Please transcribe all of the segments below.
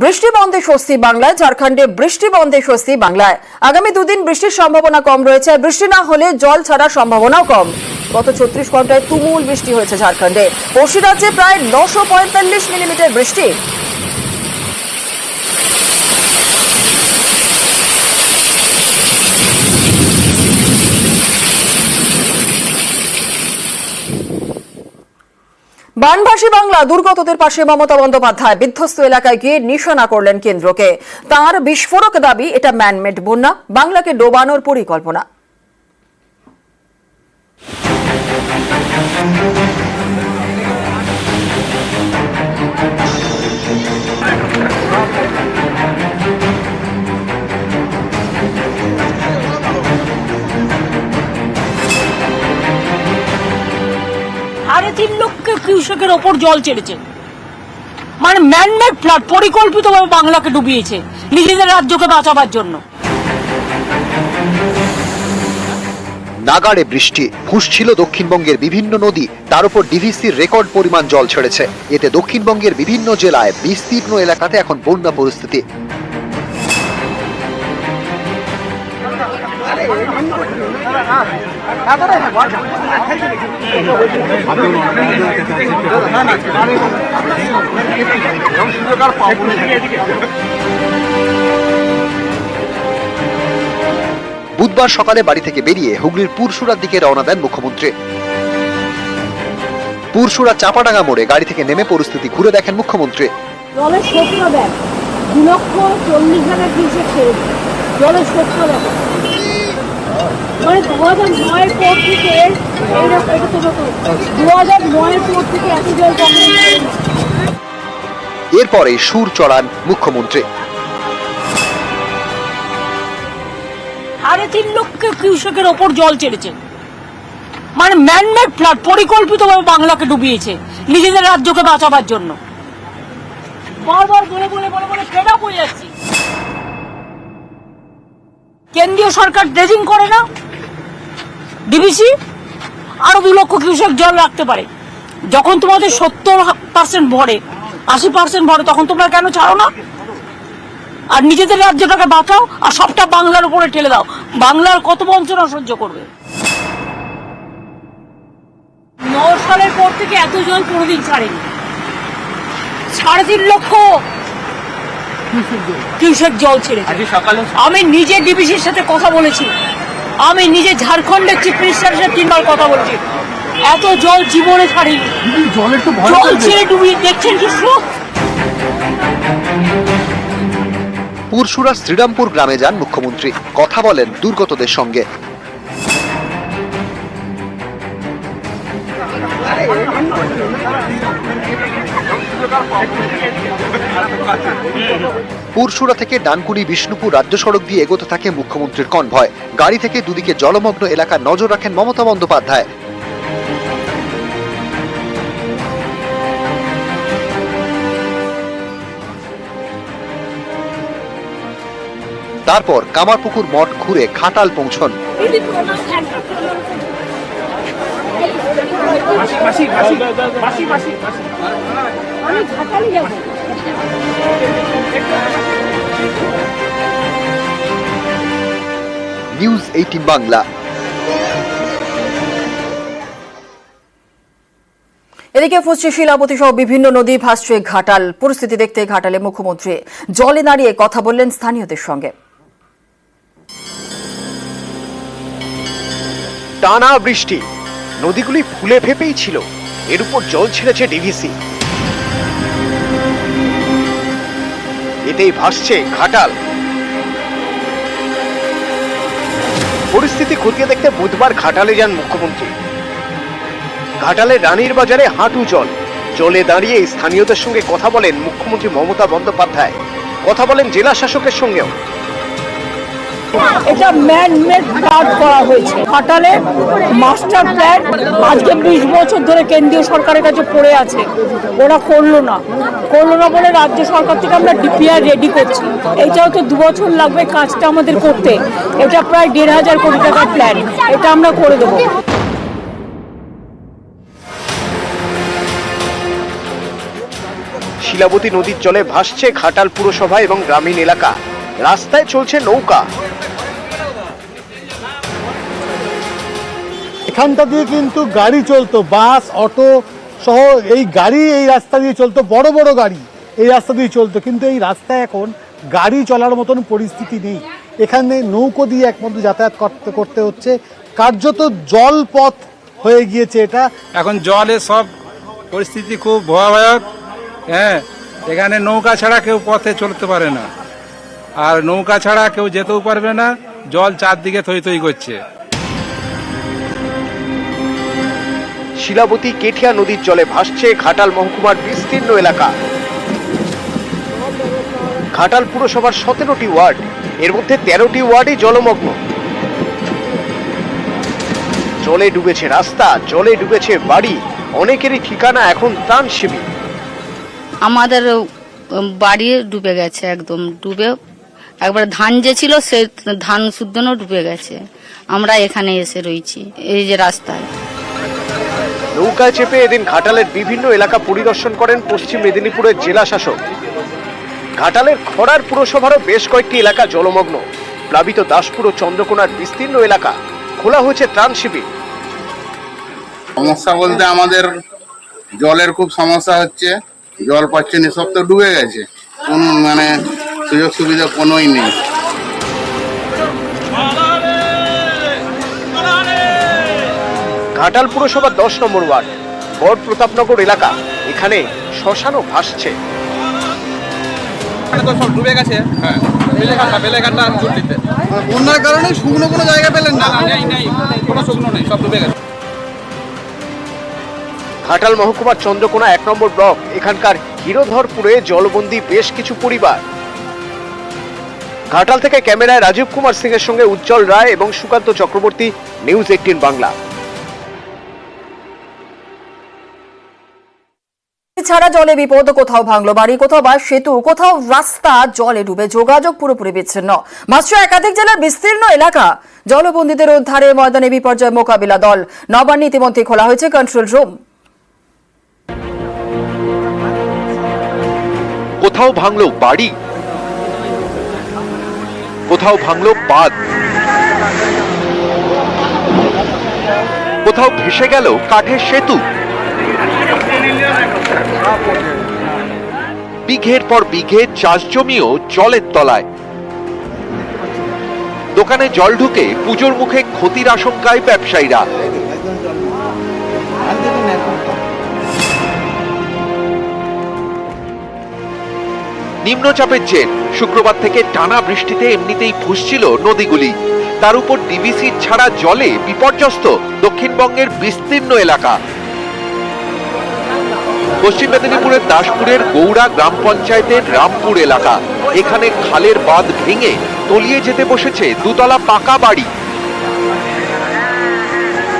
বৃষ্টি বন্ধে স্বস্তি বাংলায়, ঝাড়খণ্ডে বৃষ্টি বন্ধে স্বস্তি বাংলায়। আগামী দুদিন বৃষ্টির সম্ভাবনা কম রয়েছে বৃষ্টি না হলে জল ছাড়ার সম্ভাবনাও কম। গত ছত্রিশ ঘন্টায় তুমুল বৃষ্টি হয়েছে ঝাড়খণ্ডে। পশ্চিম রাজ্যে প্রায় নশো পঁয়তাল্লিশ মিলিমিটার বৃষ্টি। বানভাসী বাংলা দুর্গতদের পাশে মমতা বন্দ্যোপাধ্যায় বিধ্বস্ত এলাকায় গিয়ে নিশানা করলেন কেন্দ্রকে। তার বিস্ফোরক দাবি, এটা ম্যানমেড বন্যা, বাংলাকে ডোবানোর পরিকল্পনা। ওপর জল ছেড়েছে। মানে ম্যানমেড ফ্লাড পরিকল্পিতভাবে বাংলাকে ডুবিয়েছে নিজেদের রাজ্যকে বাঁচাবার জন্য। নাগাড়ে বৃষ্টি ফুসছিল দক্ষিণবঙ্গের বিভিন্ন নদী তার উপর ডিভিসির রেকর্ড পরিমাণ জল ছেড়েছে। এতে দক্ষিণবঙ্গের বিভিন্ন জেলায় বিস্তীর্ণ এলাকাতে এখন বন্যা পরিস্থিতি। বুধবার সকালে বাড়ি থেকে বেরিয়ে হুগলির পুরসুরার দিকে রওনা দেন মুখ্যমন্ত্রী। পুরসুরা চাপাডাঙ্গা মোড়ে গাড়ি থেকে নেমে পরিস্থিতি ঘুরে দেখেন মুখ্যমন্ত্রী। জলের স্রোত দেখ দু লক্ষ চল্লিশ হাজার জলের স্রোত দেখ মানে দু হাজার নয়ের পর থেকে দু হাজার নয়ের পর থেকে এত জল কমে এরপরে সুর চড়ান মুখ্যমন্ত্রী। সাড়ে তিন লক্ষ কিউসেকের ওপর জল ছেড়েছে মানে ম্যানমেড ফ্লাড পরিকল্পিতভাবে বাংলাকে ডুবিয়েছে নিজেদের রাজ্যকে বাঁচাবার জন্য। বারবার বলে বলে বলে বলে ফেরা হয়ে যাচ্ছি কেন্দ্রীয় সরকার ড্রেজিং করে না? ডিবিসি আরও দু লক্ষ কিউসেক জল রাখতে পারে। যখন তোমাদের সত্তর পার্সেন্ট ভরে, আশি পার্সেন্ট ভরে, তখন তোমরা কেন ছাড়ো না? আর নিজেদের রাজ্যটাকে বাঁচাও, আর সবটা বাংলার উপরে ঠেলে দাও। বাংলার কত বঞ্চনা সহ্য করবে? ন সালের পর থেকে এত জল কোনোদিন ছাড়েনি। সাড়ে তিন লক্ষ কিউসেক জল ছেড়েছে? আমি নিজে ডিবিসির সাথে কথা বলেছি। আমি নিজে ঝাড়খণ্ডের চিফ মিনিস্টারের সাথে তিনবার কথা বলেছি। এত জল জীবনে ছাড়িনি। জল ছেড়ে ডুবিয়ে দেখছেন কি স্রোত? পুরসুরার শ্রীরামপুর গ্রামে যান মুখ্যমন্ত্রী। কথা বলেন দুর্গতদের সঙ্গে। পুরসুরা থেকে ডানকুনি বিষ্ণুপুর রাজ্য সড়ক দিয়ে এগোতে থাকে মুখ্যমন্ত্রীর কনভয়। গাড়ি থেকে দুদিকে জলমগ্ন এলাকার নজর রাখেন মমতা বন্দ্যোপাধ্যায়। তারপর কামারপুকুর মঠ ঘুরে ঘাটাল পৌঁছন। আমি ঘাটালে যাব নিউজ এইটিন বাংলা এদিকে ফুসছে শিলাবতী সহ বিভিন্ন নদী ভাসছে ঘাটাল। পরিস্থিতি দেখতে ঘাটালে মুখ্যমন্ত্রী জলে দাঁড়িয়ে কথা বললেন স্থানীয়দের সঙ্গে। টানা বৃষ্টি। নদীগুলি ফুলে ফেপেই ছিল। এর উপর জল ছেড়েছে ডিভিসি। এতেই ভাসছে ঘাটাল। পরিস্থিতি খতিয়ে দেখতে বুধবার ঘাটালে যান মুখ্যমন্ত্রী। ঘাটালে রানীর বাজারে হাঁটু জল। জলে দাঁড়িয়ে স্থানীয়দের সঙ্গে কথা বলেন মুখ্যমন্ত্রী মমতা বন্দ্যোপাধ্যায়। কথা বলেন জেলা শাসকের সঙ্গেও। এটা ম্যান মেড প্ল্যান করা হয়েছে। ঘাটালে মাস্টার প্ল্যান আজকে বিশ বছর ধরে কেন্দ্রীয় সরকারের কাছে পড়ে আছে। ওরা করল না। করল না বলে রাজ্য সরকার থেকে আমরা ডিপিআর রেডি করছি। এইটাও তো দু বছর লাগবে কাজটা আমাদের করতে। এটা প্রায় দেড় হাজার কোটি টাকার প্ল্যান এটা আমরা করে দেবো। শিলাবতী নদীর জলে ভাসছে ঘাটাল পুরসভা এবং গ্রামীণ এলাকা। রাস্তায় চলছে নৌকা। এখানটা দিয়ে কিন্তু গাড়ি চলতো, বাস, অটো সহ এই গাড়ি এই রাস্তা দিয়ে চলতো, বড় বড় গাড়ি এই রাস্তা দিয়ে চলতো। কিন্তু এই রাস্তায় এখন গাড়ি চলার মতন পরিস্থিতি নেই। এখানে নৌকো দিয়ে একমাত্র যাতায়াত করতে করতে হচ্ছে। কার্যত জলপথ হয়ে গিয়েছে এটা। এখন জলে সব পরিস্থিতি খুব ভয়াবহ। হ্যাঁ এখানে নৌকা ছাড়া কেউ পথে চলতে পারে না। আর নৌকা ছাড়া কেউ যেতেও পারবে না। জল চারদিকে থই থই করছে। শিলাবতী কেঠিয়া নদীর জলে ভাসছে ঘাটাল মহকুমার বিস্তীর্ণ এলাকা। ঘাটাল পুরসভার সতেরোটি ওয়ার্ড, এর মধ্যে তেরোটি ওয়ার্ডই জলমগ্ন। জলে ডুবেছে রাস্তা, জলে ডুবেছে বাড়ি, অনেকেরই ঠিকানা এখন ত্রাণ শিবির আমাদের বাড়ি ডুবে গেছে একদম, ডুবে, একবার ধান যে ছিল সে ধান শুদ্ধনও ডুবে গেছে। আমরা এখানে এসে রয়েছি, এই যে রাস্তায়। নৌকায় চেপে এদিন ঘাটালের বিভিন্ন এলাকা পরিদর্শন করেন পশ্চিম মেদিনীপুরের জেলা শাসক। ঘাটালের খড়ার পুরসভারও বেশ কয়েকটি এলাকা জলমগ্ন। প্লাবিত দাসপুর ও চন্দ্রকোনার বিস্তীর্ণ এলাকা খোলা হয়েছে ত্রাণ শিবির। সমস্যা বলতে আমাদের জলের খুব সমস্যা হচ্ছে। জল পাচ্ছে না সব তো ডুবে গেছে। কোন মানে সুযোগ সুবিধা কোনোই নেই। ঘাটাল পুরসভার দশ নম্বর ওয়ার্ড বড় প্রতাপনগর এলাকা। এখানে শ্মশানও ভাসছে। বন্যার কারণে শুকনো কোনো জায়গা পেলেন না। ঘাটাল মহকুমার চন্দ্রকোনা এক নম্বর ব্লক এখানকার হিরোধরপুরে জলবন্দি বেশ কিছু পরিবার। ঘাটাল থেকে ক্যামেরায় রাজীব কুমার সিং এর সঙ্গে উজ্জ্বল রায় এবং সুকান্ত চক্রবর্তী নিউজ এইটিন বাংলা। ছাড়া জলে বিপদ, কোথাও ভাঙলো বাড়ি কোথাও বা সেতু, কোথাও রাস্তা, জলে ডুবে যোগাযোগ পুরোপুরি বিচ্ছিন্ন। মাত্র একাধিক জেলার বিস্তীর্ণ এলাকা জলবন্দীদের উদ্ধারে ময়দানে বিপর্যয় মোকাবিলা দল। নবান্নে ইতিমধ্যে খোলা হয়েছে কন্ট্রোল রুম কোথাও ভাঙলো বাড়ি, কোথাও ভাঙলো বাঁধ, কোথাও ভেসে গেল কাঠের সেতু। বিঘের পর বিঘে চাষ জমিও জলের তলায়। দোকানে জল ঢুকে পুজোর মুখে ক্ষতির আশঙ্কায় ব্যবসায়ীরা। নিম্নচাপের জের, শুক্রবার থেকে টানা বৃষ্টিতে এমনিতেই ফুসছিল নদীগুলি। তার উপর ডিবিসি ছাড়া জলে বিপর্যস্ত দক্ষিণবঙ্গের বিস্তীর্ণ এলাকা। পশ্চিম মেদিনীপুরের দাসপুরের গৌড়া গ্রাম পঞ্চায়েতের রামপুর এলাকা। এখানে খালের বাঁধ ভেঙে তলিয়ে যেতে বসেছে দুতলা পাকা বাড়ি।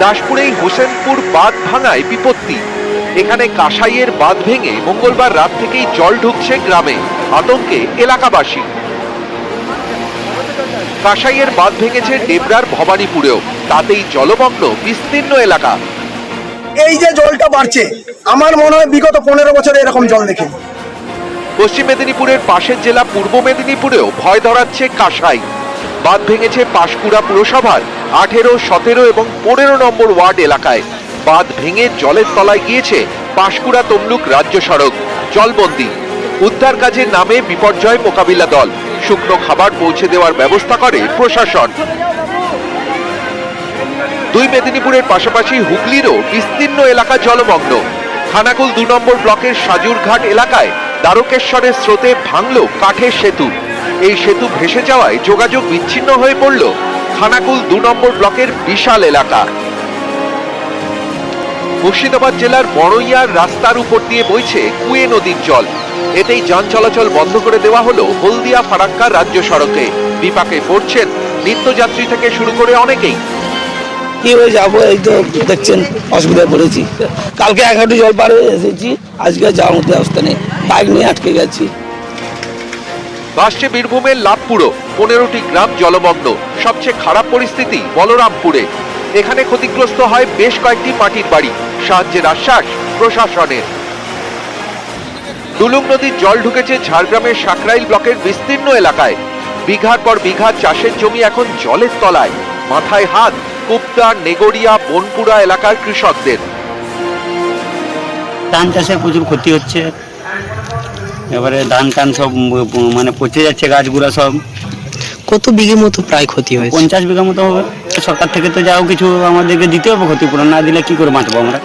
দাসপুরেই হোসেনপুর বাঁধ ভাঙায় বিপত্তি। এখানে কাসাইয়ের বাঁধ ভেঙে মঙ্গলবার রাত থেকেই জল ঢুকছে গ্রামে, আতঙ্কে এলাকাবাসী। কাসাইয়ের বাঁধ ভেঙেছে ডেবরার ভবানীপুরেও, তাতেই জলমগ্ন বিস্তীর্ণ এলাকা। এই যে জলটা বাড়ছে, আমার মনে হয় বিগত পনেরো বছরে এরকম জল দেখি পশ্চিম মেদিনীপুরের পাশের জেলা পূর্ব মেদিনীপুরেও ভয় ধরাচ্ছে কাসাই। বাঁধ ভেঙেছে পাঁশকুড়া পুরসভার আঠেরো, সতেরো এবং পনেরো নম্বর ওয়ার্ড এলাকায়। বাঁধ ভেঙে জলের তলায় গিয়েছে পাঁশকুড়া তমলুক রাজ্য সড়ক। জলবন্দি। উদ্ধার কাজের নামে বিপর্যয় মোকাবিলা দল। শুকনো খাবার পৌঁছে দেওয়ার ব্যবস্থা করে প্রশাসন। দুই মেদিনীপুরের পাশাপাশি হুগলিরও বিস্তীর্ণ এলাকা জলমগ্ন। খানাকুল দু নম্বর ব্লকের সাজুরঘাট এলাকায় দ্বারকেশ্বরের স্রোতে ভাঙল কাঠের সেতু। এই সেতু ভেসে যাওয়ায় যোগাযোগ বিচ্ছিন্ন হয়ে পড়ল খানাকুল দু নম্বর ব্লকের বিশাল এলাকা। মুর্শিদাবাদ জেলার বড়ইয়ার রাস্তার উপর দিয়ে বইছে কুয়ে নদীর জল। এতেই যান চলাচল বন্ধ করে দেওয়া হলো হলদিয়া ফারাক্কা রাজ্য সড়কে। বিপাকে পড়ছেন নিত্যযাত্রী থেকে শুরু করে অনেকেই। কি হয়ে যাব, এই তো দেখছেন, অসুবিধায় পড়েছি। কালকে এক হাঁটু জল পার হয়ে এসেছি, আজকে যাওয়ার মতো অবস্থা নেই। বাইক নিয়ে আটকে গেছি। ভাসছে বীরভূমের লাভপুরও পনেরোটি গ্রাম জলমগ্ন। সবচেয়ে খারাপ পরিস্থিতি বলরামপুরে। এখানে ক্ষতিগ্রস্ত হয় বেশ কয়েকটি মাটির বাড়ি। সাহায্যের আশ্বাস প্রশাসনের। ডুলুং নদীর জল ঢুকেছে ঝাড়গ্রামের সাকরাইল ব্লকের বিস্তীর্ণ এলাকায়। বিঘার পর বিঘা চাষের জমি এখন জলের তলায়। মাথায় হাত কুপ্তা নেগড়িয়া বনপুরা এলাকার কৃষকদের। ধান চাষে প্রচুর ক্ষতি হচ্ছে। এবারে ধান টান সব মানে পচে যাচ্ছে গাছগুলো সব। কত বিঘে মতো প্রায় ক্ষতি হয়েছে? পঞ্চাশ বিঘা মতো হবে। সরকার থেকে তো যাও কিছু আমাদেরকে দিতে হবে ক্ষতিপূরণ না দিলে কি করে বাঁচবো আমরা?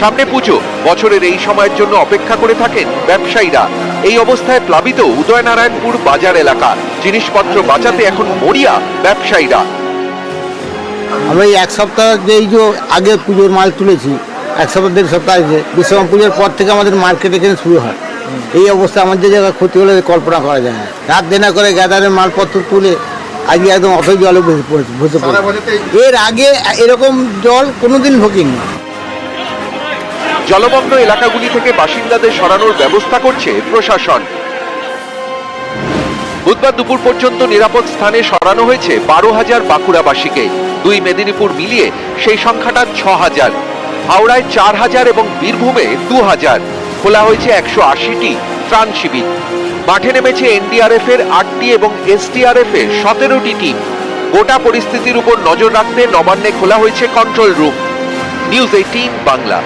সামনে পুজো। বছরের এই সময়ের জন্য অপেক্ষা করে থাকেন ব্যবসায়ীরা। এই অবস্থায় প্লাবিত উদয়নারায়ণপুর বাজার এলাকা। জিনিসপত্র বাঁচাতে এখন মরিয়া ব্যবসায়ীরা। আমরা এই এক সপ্তাহ যে এই যে আগে পুজোর মাল তুলেছি এক সপ্তাহ দেড় সপ্তাহ আগে বিশ্বকর্মা পুজোর পর থেকে আমাদের মার্কেট এখানে শুরু হয়। এই অবস্থা আমাদের জায়গায় ক্ষতি হলে কল্পনা করা যায় না। রাত দেনা করে গ্যাদারের মালপত্র তুলে আজকে একদম অথই জলে বসে পড়েছে এর আগে এরকম জল কোনোদিন ঢোকেনি। জলমগ্ন এলাকাগুলি থেকে বাসিন্দাদের সরানোর ব্যবস্থা করছে প্রশাসন। বুধবার দুপুর পর্যন্ত নিরাপদ স্থানে সরানো হয়েছে বারো হাজার বাঁকুড়াবাসীকে। দুই মেদিনীপুর মিলিয়ে সেই সংখ্যাটা ছ হাজার। হাওড়ায় চার হাজার এবং বীরভূমে দু হাজার। খোলা হয়েছে একশো আশিটি ত্রাণ শিবির। মাঠে নেমেছে এনডিআরএফ এর আটটি এবং এসডিআরএফ এর সতেরোটি টিম। গোটা পরিস্থিতির উপর নজর রাখতে নবান্নে খোলা হয়েছে control room. News eighteen Bangla.